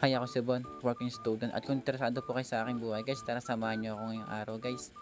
Hi, ako si Bon, working student. At kung interesado po kayo sa aking buhay, guys, tara samahan niyo ako ngayong araw, guys.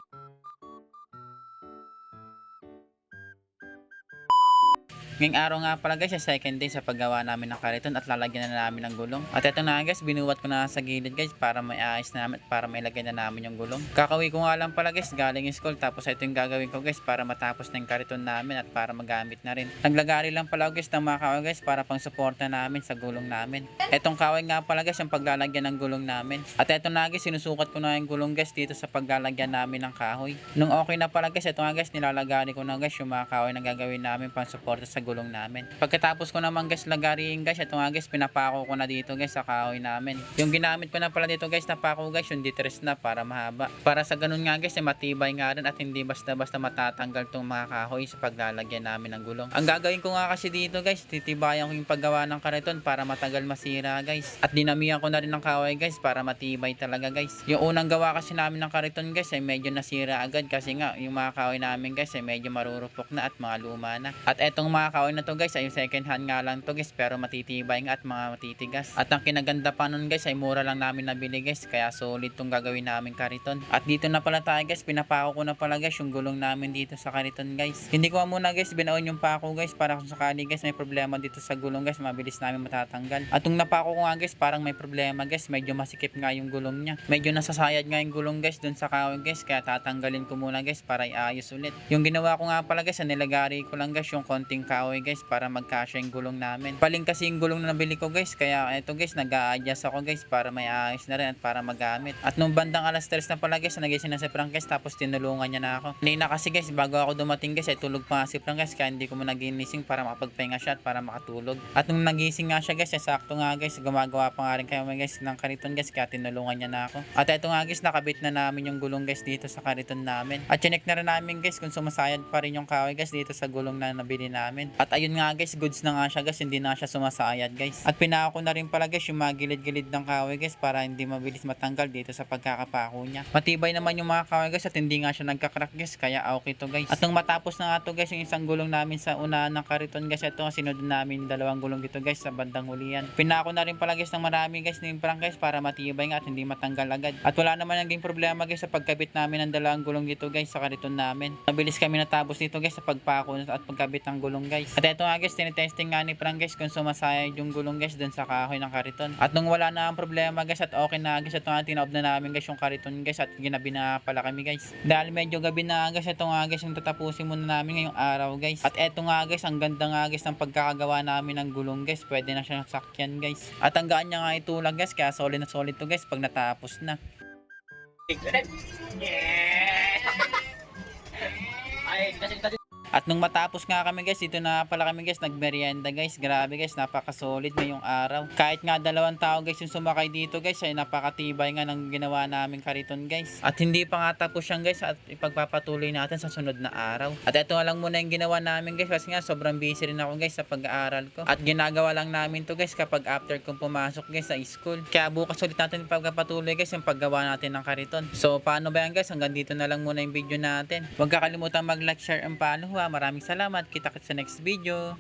Ngayong araw nga pala guys, second day sa paggawa namin ng kariton at lalagyan na namin ng gulong. At eto na guys, binuwat ko na sa gilid guys para may ayos namin at para may lagay na namin yung gulong. Kakawi ko nga lang pala guys, galing school tapos ito yung gagawin ko guys para matapos na yung kariton namin at para magamit na rin. Naglagari lang pala guys ng mga kaway guys para pang suporta namin sa gulong namin. Etong kaway nga pala guys yung paglalagyan ng gulong namin. At eto na guys, sinusukat ko na yung gulong guys dito sa paglalagyan namin ng kahoy. Nung okay na pala guys, eto nga guys, nilalagari ko na guys yung mga kahoy na gagawin namin pang suporta sa gulong namin. Pagkatapos ko naman guys lagariin guys, ito nga guys, pinapako ko na dito guys sa kahoy namin. Yung ginamit ko na pala dito guys, napako guys, yung ditres na para mahaba. Para sa ganun nga guys, eh, matibay nga rin at hindi basta-basta matatanggal tong mga kahoy sa paglalagyan namin ng gulong. Ang gagawin ko nga kasi dito guys, titibayan ko yung paggawa ng kariton para matagal masira guys. At dinamihan ko na rin ng kahoy guys para matibay talaga guys. Yung unang gawa kasi namin ng kariton guys ay medyo nasira agad kasi nga yung mga kahoy namin guys ay medyo marurupok na at mga luma na. At etong mga kahoy na to guys ay second hand nga lang to guys pero matitibay at mga matitigas. At ang kinaganda pa nun guys ay mura lang namin nabili guys kaya solid tong gagawin namin kariton. At dito na pala tayo guys pinapako ko na pala guys yung gulong namin dito sa kariton guys. Hindi ko muna guys binaon yung pako guys para kung sakali guys may problema dito sa gulong guys mabilis namin matatanggal. At yung napako ko nga guys parang may problema guys medyo masikip nga yung gulong niya. Medyo nasasayad nga yung gulong guys dun sa kahoy guys kaya tatanggalin ko muna guys para iayos ulit. Yung ginawa ko nga pala guys nilagari ko lang guys yung konting kahoy guys para magkasya yung gulong namin. Paling kasi yung gulong na nabili ko guys kaya eto guys nag-a-adjust ako guys para may ayos na rin at para magamit. At nung bandang alas 3 na pala guys nagising na si Frank guys tapos tinulungan niya na ako. Hindi kasi guys bago ako dumating guys ay tulog pa si Frank guys kaya hindi ko muna ginising para makapagpahinga siya at para makatulog. At nung nagising nga siya guys ay sakto nga guys gumagawa pa nga rin kayo guys ng kariton guys kaya tinulungan niya na ako. At eto nga guys nakabit na namin yung gulong guys dito sa kariton namin. At chinek na rin namin guys kung sumasayad pa rin yung kahoy guys dito sa gulong na nabili namin. At ayun nga guys goods na nga siya guys hindi na siya sumasayad guys. At pinako na rin pala guys yung mga gilid-gilid ng kahoy guys para hindi mabilis matanggal dito sa pagkakapako niya. Matibay naman yung mga kahoy guys at hindi nga siya nagka-crack guys kaya okay to guys. At nung matapos na nga to guys yung isang gulong namin sa unahan ng kariton guys ito nga sinunod namin dalawang gulong dito guys sa bandang hulihan. Pinako na rin pala guys ng marami guys ni Frank guys para matibay nga at hindi matanggal agad. At wala naman naging problema guys sa pagkabit namin ng dalawang gulong dito guys sa kariton namin. Mabilis kami natapos dito guys sa pagpako at pagkabit ng gulong guys. At ito nga guys tinitesting nga ni Frank guys kung sumasayad yung gulong guys dun sa kahoy ng kariton. At nung wala na ang problema guys at okay na guys ito nga tinaob na namin guys yung kariton guys at ginabi na pala kami guys. Dahil medyo gabi na guys ito nga guys yung tatapusin muna namin ngayong araw guys. At eto nga guys ang ganda nga guys ng pagkakagawa namin ng gulong guys. Pwede na siya sakyan guys. At ang gaan niya nga itulang guys kaya solid na solid to guys pag natapos na. Ay, kasi kasi nung matapos nga kami guys, dito na pala kami guys, nagmerienda guys. Grabe guys, napaka-solid ngayong araw. Kahit nga dalawang tao guys yung sumakay dito guys, ay napakatibay nga ng ginawa namin kariton guys. At hindi pa nga tapos yan guys, at ipagpapatuloy natin sa sunod na araw. At ito lang muna yung ginawa namin guys, kasi nga sobrang busy rin ako guys sa pag-aaral ko. At ginagawa lang namin to guys kapag after kong pumasok guys sa school. Kaya bukas ulit natin ipagpapatuloy guys yung paggawa natin ng kariton. So paano ba yan guys? Hanggang dito na lang muna yung video natin. Huwag kakalimutan mag-like, share, and follow ha. Maraming salamat. Kita kita sa next video.